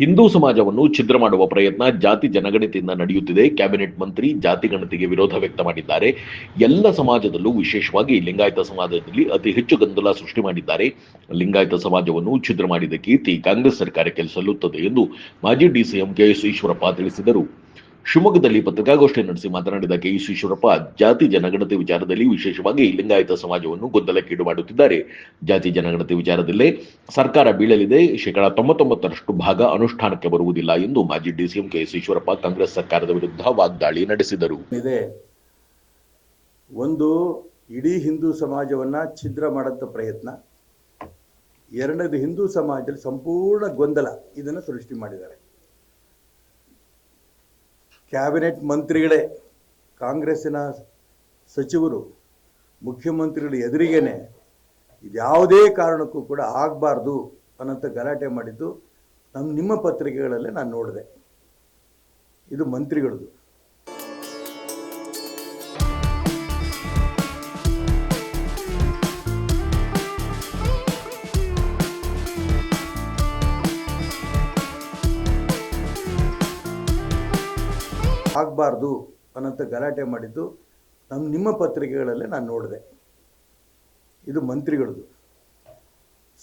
ಹಿಂದೂ ಸಮಾಜವನ್ನು ಛಿದ್ರ ಮಾಡುವ ಪ್ರಯತ್ನ ಜಾತಿ ಜನಗಣತಿಯಿಂದ ನಡೆಯುತ್ತಿದೆ. ಕ್ಯಾಬಿನೆಟ್ ಮಂತ್ರಿ ಜಾತಿ ಗಣತಿಗೆ ವಿರೋಧ ವ್ಯಕ್ತ ಮಾಡಿದ್ದಾರೆ. ಎಲ್ಲ ಸಮಾಜದಲ್ಲೂ ವಿಶೇಷವಾಗಿ ಲಿಂಗಾಯತ ಸಮಾಜದಲ್ಲಿ ಅತಿ ಹೆಚ್ಚು ಗೊಂದಲ ಸೃಷ್ಟಿ ಮಾಡಿದ್ದಾರೆ. ಲಿಂಗಾಯತ ಸಮಾಜವನ್ನು ಛಿದ್ರ ಮಾಡಿದ ಕೀರ್ತಿ ಕಾಂಗ್ರೆಸ್ ಸರ್ಕಾರಕ್ಕೆ ಸಲ್ಲುತ್ತದೆ ಎಂದು ಮಾಜಿ ಡಿಸಿಎಂ ಕೆಎಸ್ ಈಶ್ವರಪ್ಪ ತಿಳಿಸಿದರು. ಶಿವಮೊಗ್ಗದಲ್ಲಿ ಪತ್ರಿಕಾಗೋಷ್ಠಿ ನಡೆಸಿ ಮಾತನಾಡಿದ ಕೆಎಸ್ ಈಶ್ವರಪ್ಪ ಜಾತಿ ಜನಗಣತಿ ವಿಚಾರದಲ್ಲಿ ವಿಶೇಷವಾಗಿ ಲಿಂಗಾಯತ ಸಮಾಜವನ್ನು ಗೊಂದಲಕ್ಕೀಡು ಮಾಡುತ್ತಿದ್ದಾರೆ. ಜಾತಿ ಜನಗಣತಿ ವಿಚಾರದಲ್ಲೇ ಸರ್ಕಾರ ಬೀಳಲಿದೆ. ಶೇಕಡಾ ತೊಂಬತ್ತೊಂಬತ್ತರಷ್ಟು ಭಾಗ ಅನುಷ್ಠಾನಕ್ಕೆ ಬರುವುದಿಲ್ಲ ಎಂದು ಮಾಜಿ ಡಿಸಿಎಂ ಕೆಎಸ್ ಈಶ್ವರಪ್ಪ ಕಾಂಗ್ರೆಸ್ ಸರ್ಕಾರದ ವಿರುದ್ಧ ವಾಗ್ದಾಳಿ ನಡೆಸಿದರು. ಒಂದು ಇಡೀ ಹಿಂದೂ ಸಮಾಜವನ್ನ ಛಿದ್ರ ಮಾಡಂತ ಪ್ರಯತ್ನ. ಎರಡನೇದು ಹಿಂದೂ ಸಮಾಜದಲ್ಲಿ ಸಂಪೂರ್ಣ ಗೊಂದಲ ಇದನ್ನು ಸೃಷ್ಟಿ ಮಾಡಿದ್ದಾರೆ. ಕ್ಯಾಬಿನೆಟ್ ಮಂತ್ರಿಗಳೇ, ಕಾಂಗ್ರೆಸ್ಸಿನ ಸಚಿವರು, ಮುಖ್ಯಮಂತ್ರಿಗಳ ಎದುರಿಗೇನೆ ಇದ್ಯಾವುದೇ ಕಾರಣಕ್ಕೂ ಕೂಡ ಆಗಬಾರ್ದು ಅನ್ನೋಂಥ ಗಲಾಟೆ ಮಾಡಿದ್ದು ನಮ್ಮ ನಿಮ್ಮ ಪತ್ರಿಕೆಗಳಲ್ಲೇ ನಾನು ನೋಡಿದೆ. ಇದು ಮಂತ್ರಿಗಳದು ಆಗಬಾರ್ದು ಅನ್ನೋಂಥ ಗಲಾಟೆ ಮಾಡಿದ್ದು ನಮ್ಮ ನಿಮ್ಮ ಪತ್ರಿಕೆಗಳಲ್ಲೇ ನಾನು ನೋಡಿದೆ. ಇದು ಮಂತ್ರಿಗಳದು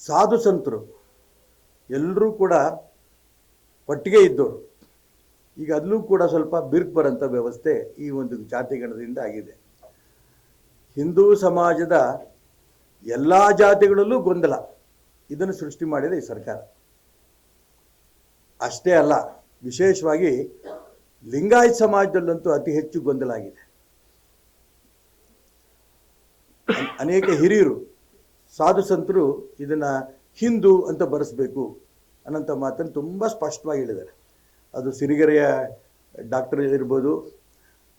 ಸಾಧು ಸಂತರು. ಎಲ್ಲರೂ ಕೂಡ ಒಟ್ಟಿಗೆ ಇದ್ದವರು ಈಗ ಅಲ್ಲೂ ಕೂಡ ಸ್ವಲ್ಪ ಬಿರ್ಕ್ ಬರೋಂಥ ವ್ಯವಸ್ಥೆ ಈ ಒಂದು ಜಾತಿಗಣದಿಂದ ಆಗಿದೆ. ಹಿಂದೂ ಸಮಾಜದ ಎಲ್ಲ ಜಾತಿಗಳಲ್ಲೂ ಗೊಂದಲ. ಇದನ್ನು ಸೃಷ್ಟಿ ಮಾಡಿದೆ ಈ ಸರ್ಕಾರ. ಅಷ್ಟೇ ಅಲ್ಲ, ವಿಶೇಷವಾಗಿ ಲಿಂಗಾಯತ್ ಸಮಾಜದಲ್ಲಂತೂ ಅತಿ ಹೆಚ್ಚು ಗೊಂದಲ ಆಗಿದೆ. ಅನೇಕ ಹಿರಿಯರು, ಸಾಧು ಸಂತರು ಇದನ್ನ ಹಿಂದೂ ಅಂತ ಬರೆಸ್ಬೇಕು ಅನ್ನೋಂಥ ಮಾತನ್ನು ತುಂಬ ಸ್ಪಷ್ಟವಾಗಿ ಹೇಳಿದ್ದಾರೆ. ಅದು ಸಿರಿಗೆರೆಯ ಡಾಕ್ಟರ್ ಇರ್ಬೋದು,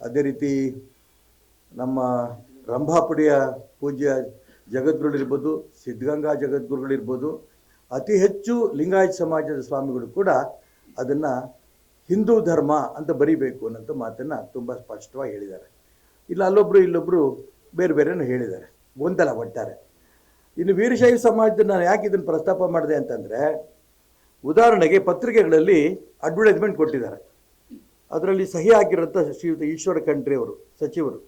ಅದೇ ರೀತಿ ನಮ್ಮ ರಂಭಾಪುಡಿಯ ಪೂಜ್ಯ ಜಗದ್ಗುರುಗಳಿರ್ಬೋದು ಸಿದ್ಧಗಂಗಾ ಜಗದ್ಗುರುಗಳಿರ್ಬೋದು ಅತಿ ಹೆಚ್ಚು ಲಿಂಗಾಯತ್ ಸಮಾಜದ ಸ್ವಾಮಿಗಳು ಕೂಡ ಅದನ್ನು ಹಿಂದೂ ಧರ್ಮ ಅಂತ ಬರಿಬೇಕು ಅನ್ನೋಂಥ ಮಾತನ್ನು ತುಂಬ ಸ್ಪಷ್ಟವಾಗಿ ಹೇಳಿದ್ದಾರೆ. ಇಲ್ಲ ಅಲ್ಲೊಬ್ಬರು ಇಲ್ಲೊಬ್ಬರು ಬೇರೆ ಬೇರೆನೂ ಹೇಳಿದ್ದಾರೆ. ಗೊಂದಲ ಒಟ್ಟಾರೆ ಇನ್ನು ವೀರಶೈವ ಸಮಾಜದ ನಾನು ಯಾಕೆ ಇದನ್ನು ಪ್ರಸ್ತಾಪ ಮಾಡಿದೆ ಅಂತಂದರೆ, ಉದಾಹರಣೆಗೆ ಪತ್ರಿಕೆಗಳಲ್ಲಿ ಅಡ್ವರ್ಟೈಸ್ಮೆಂಟ್ ಕೊಟ್ಟಿದ್ದಾರೆ. ಅದರಲ್ಲಿ ಸಹಿ ಹಾಕಿರೋಂಥ ಶ್ರೀಯುತ ಈಶ್ವರ ಖಂಡ್ರಿ ಅವರು, ಸಚಿವರು.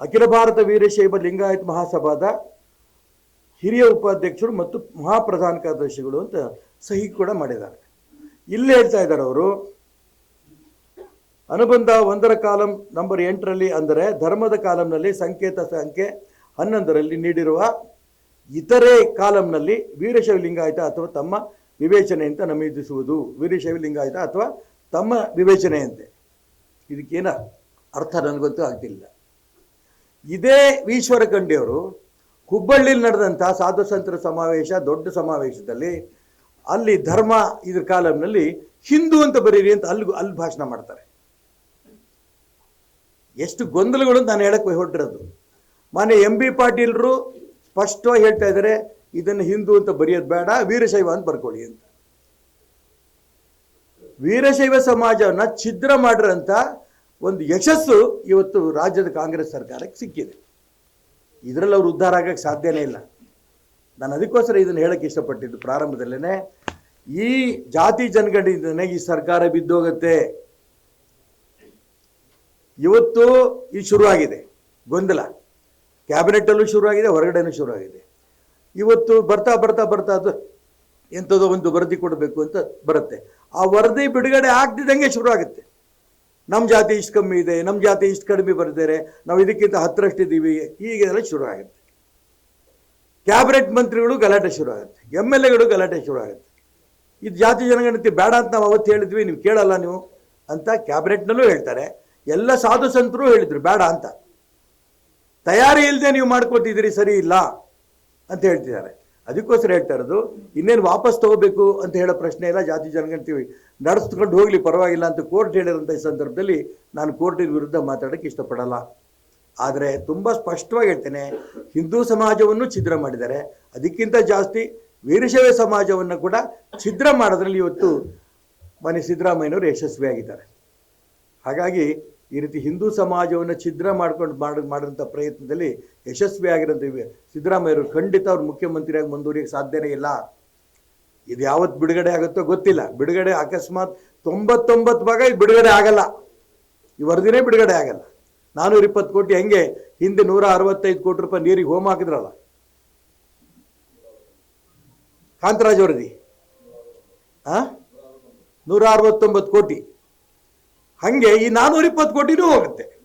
ಅಖಿಲ ಭಾರತ ವೀರಶೈವ ಲಿಂಗಾಯತ್ ಮಹಾಸಭಾದ ಹಿರಿಯ ಉಪಾಧ್ಯಕ್ಷರು ಮತ್ತು ಮಹಾಪ್ರಧಾನ ಕಾರ್ಯದರ್ಶಿಗಳು ಅಂತ ಸಹಿ ಕೂಡ ಮಾಡಿದ್ದಾರೆ. ಇಲ್ಲಿ ಹೇಳ್ತಾ ಇದ್ದಾರೆ ಅವರು. ಅನುಬಂಧ ಒಂದರ ಕಾಲಂ ನಂಬರ್ ಎಂಟರಲ್ಲಿ ಅಂದರೆ ಧರ್ಮದ ಕಾಲಂನಲ್ಲಿ ಸಂಕೇತ ಸಂಖ್ಯೆ ಹನ್ನೊಂದರಲ್ಲಿ ನೀಡಿರುವ ಇತರೆ ಕಾಲಂನಲ್ಲಿ ವೀರಶೈವ ಲಿಂಗಾಯತ ಅಥವಾ ತಮ್ಮ ವಿವೇಚನೆಯಂತೆ ನಮೂದಿಸುವುದು. ವೀರಶೈವ ಲಿಂಗಾಯತ ಅಥವಾ ತಮ್ಮ ವಿವೇಚನೆಯಂತೆ. ಇದಕ್ಕೇನ ಅರ್ಥ ನನಗಂತೂ ಆಗ್ತಿಲ್ಲ. ಇದೇ ಈಶ್ವರ ಖಂಡಿಯವರು ಹುಬ್ಬಳ್ಳಿಯಲ್ಲಿ ನಡೆದಂಥ ಸಾಧು ಸಂತರ ಸಮಾವೇಶ, ದೊಡ್ಡ ಸಮಾವೇಶದಲ್ಲಿ ಅಲ್ಲಿ ಧರ್ಮ ಇದ್ರ ಕಾಲಂನಲ್ಲಿ ಹಿಂದೂ ಅಂತ ಬರೀರಿ ಅಂತ ಅಲ್ಲಿ ಅಲ್ಲಿ ಭಾಷಣ ಮಾಡ್ತಾರೆ. ಎಷ್ಟು ಗೊಂದಲಗಳು ನಾನು ಹೇಳಕ್ಕೆ ಹೊರಟಿರೋದು. ಮಾನ್ಯ ಎಂ ಬಿ ಪಾಟೀಲ್ರು ಸ್ಪಷ್ಟವಾಗಿ ಹೇಳ್ತಾ ಇದ್ದಾರೆ, ಇದನ್ನು ಹಿಂದೂ ಅಂತ ಬರೆಯೋದು ಬೇಡ, ವೀರಶೈವ ಅಂತ ಬರ್ಕೊಳ್ಳಿ ಅಂತ. ವೀರಶೈವ ಸಮಾಜವನ್ನ ಛಿದ್ರ ಮಾಡಿರಂತ ಒಂದು ಯಶಸ್ಸು ಇವತ್ತು ರಾಜ್ಯದ ಕಾಂಗ್ರೆಸ್ ಸರ್ಕಾರಕ್ಕೆ ಸಿಕ್ಕಿದೆ. ಇದರಲ್ಲಿ ಅವ್ರು ಉದ್ಧಾರ ಆಗಕ್ಕೆ ಸಾಧ್ಯನೇ ಇಲ್ಲ. ನಾನು ಅದಕ್ಕೋಸ್ಕರ ಇದನ್ನು ಹೇಳಕ್ಕೆ ಇಷ್ಟಪಟ್ಟಿದ್ದು ಪ್ರಾರಂಭದಲ್ಲೇ ಈ ಜಾತಿ ಜನಗಣನೆ ಈ ಸರ್ಕಾರ ಬಿದ್ದೋಗತ್ತೆ. ಇವತ್ತು ಇದು ಶುರುವಾಗಿದೆ, ಗೊಂದಲ. ಕ್ಯಾಬಿನೆಟಲ್ಲೂ ಶುರುವಾಗಿದೆ, ಹೊರಗಡೆನೂ ಶುರುವಾಗಿದೆ. ಇವತ್ತು ಬರ್ತಾ ಬರ್ತಾ ಬರ್ತಾ ಅದು ಎಂಥದೋ ಒಂದು ವರದಿ ಕೊಡಬೇಕು ಅಂತ ಬರುತ್ತೆ. ಆ ವರದಿ ಬಿಡುಗಡೆ ಆಗ್ತಿದ್ದಂಗೆ ಶುರು ಆಗುತ್ತೆ ನಮ್ಮ ಜಾತಿ ಇಷ್ಟು ಕಮ್ಮಿ ಇದೆ ನಮ್ಮ ಜಾತಿ ಇಷ್ಟು ಕಡಿಮೆ ಬರ್ತಾರೆ ನಾವು ಇದಕ್ಕಿಂತ ಹತ್ತರಷ್ಟಿದ್ದೀವಿ ಹೀಗೆಲ್ಲ ಶುರು ಆಗುತ್ತೆ ಕ್ಯಾಬಿನೆಟ್ ಮಂತ್ರಿಗಳು ಗಲಾಟೆ ಶುರು ಆಗುತ್ತೆ ಎಂ ಎಲ್ ಎಗಳು ಗಲಾಟೆ ಶುರು ಆಗುತ್ತೆ ಇದು ಜಾತಿ ಜನಗಣತಿ ಬೇಡ ಅಂತ ನಾವು ಅವತ್ತು ಹೇಳಿದ್ವಿ, ನೀವು ಕೇಳಲ್ಲ ನೀವು ಅಂತ ಕ್ಯಾಬಿನೆಟ್ನಲ್ಲೂ ಹೇಳ್ತಾರೆ. ಎಲ್ಲ ಸಾಧು ಸಂತರು ಹೇಳಿದ್ರು, ಬೇಡ ಅಂತ. ತಯಾರಿ ಇಲ್ಲದೆ ನೀವು ಮಾಡ್ಕೊತಿದ್ದೀರಿ, ಸರಿ ಇಲ್ಲ ಅಂತ ಹೇಳ್ತಿದ್ದಾರೆ. ಅದಕ್ಕೋಸ್ಕರ ಹೇಳ್ತಾ ಇರೋದು, ಇನ್ನೇನು ವಾಪಸ್ ತಗೋಬೇಕು ಅಂತ ಹೇಳೋ ಪ್ರಶ್ನೆ ಇಲ್ಲ, ಜಾತಿ ಜನಗಣತಿ ನಡೆಸ್ಕೊಂಡು ಹೋಗ್ಲಿ, ಪರವಾಗಿಲ್ಲ ಅಂತ ಕೋರ್ಟ್ ಹೇಳಿರೋಂಥ ಸಂದರ್ಭದಲ್ಲಿ ನಾನು ಕೋರ್ಟಿನ ವಿರುದ್ಧ ಮಾತಾಡೋಕ್ಕೆ ಇಷ್ಟಪಡಲ್ಲ. ಆದರೆ ತುಂಬ ಸ್ಪಷ್ಟವಾಗಿ ಹೇಳ್ತೇನೆ, ಹಿಂದೂ ಸಮಾಜವನ್ನು ಛಿದ್ರ ಮಾಡಿದ್ದಾರೆ. ಅದಕ್ಕಿಂತ ಜಾಸ್ತಿ ವೀರಶೈವ ಸಮಾಜವನ್ನು ಕೂಡ ಛಿದ್ರ ಮಾಡೋದ್ರಲ್ಲಿ ಇವತ್ತು ಮನೆ ಸಿದ್ದರಾಮಯ್ಯನವರು ಯಶಸ್ವಿಯಾಗಿದ್ದಾರೆ. ಹಾಗಾಗಿ ಈ ರೀತಿ ಹಿಂದೂ ಸಮಾಜವನ್ನು ಛಿದ್ರ ಮಾಡ್ಕೊಂಡು ಮಾಡ ಮಾಡಿದಂಥ ಪ್ರಯತ್ನದಲ್ಲಿ ಯಶಸ್ವಿಯಾಗಿರೋಂಥ ಸಿದ್ದರಾಮಯ್ಯವರು ಖಂಡಿತ ಅವ್ರು ಮುಖ್ಯಮಂತ್ರಿಯಾಗಿ ಮುಂದುವರಿಯಕ್ಕೆ ಸಾಧ್ಯನೇ ಇಲ್ಲ. ಇದು ಯಾವತ್ತು ಬಿಡುಗಡೆ ಆಗುತ್ತೋ ಗೊತ್ತಿಲ್ಲ. ಬಿಡುಗಡೆ ಅಕಸ್ಮಾತ್ ತೊಂಬತ್ತೊಂಬತ್ತು ಭಾಗ ಇದು ಬಿಡುಗಡೆ ಆಗಲ್ಲ. ಈ ವರದಿನೇ ಬಿಡುಗಡೆ ಆಗಲ್ಲ. ನಾನೂರ ಇಪ್ಪತ್ತು ಕೋಟಿ ಹೆಂಗೆ? ಹಿಂದೆ ನೂರ ಅರವತ್ತೈದು ಕೋಟಿ ರೂಪಾಯಿ ನೀರಿಗೆ ಹೋಮ ಹಾಕಿದ್ರಲ್ಲ? ಕಾಂತರಾಜ್ ವರದಿ ಆ? ನೂರ ಅರವತ್ತೊಂಬತ್ತು ಕೋಟಿ. ಹಂಗೆ ಈ ನಾನೂರ ಇಪ್ಪತ್ತು ಕೋಟಿನೂ ಹೋಗುತ್ತೆ.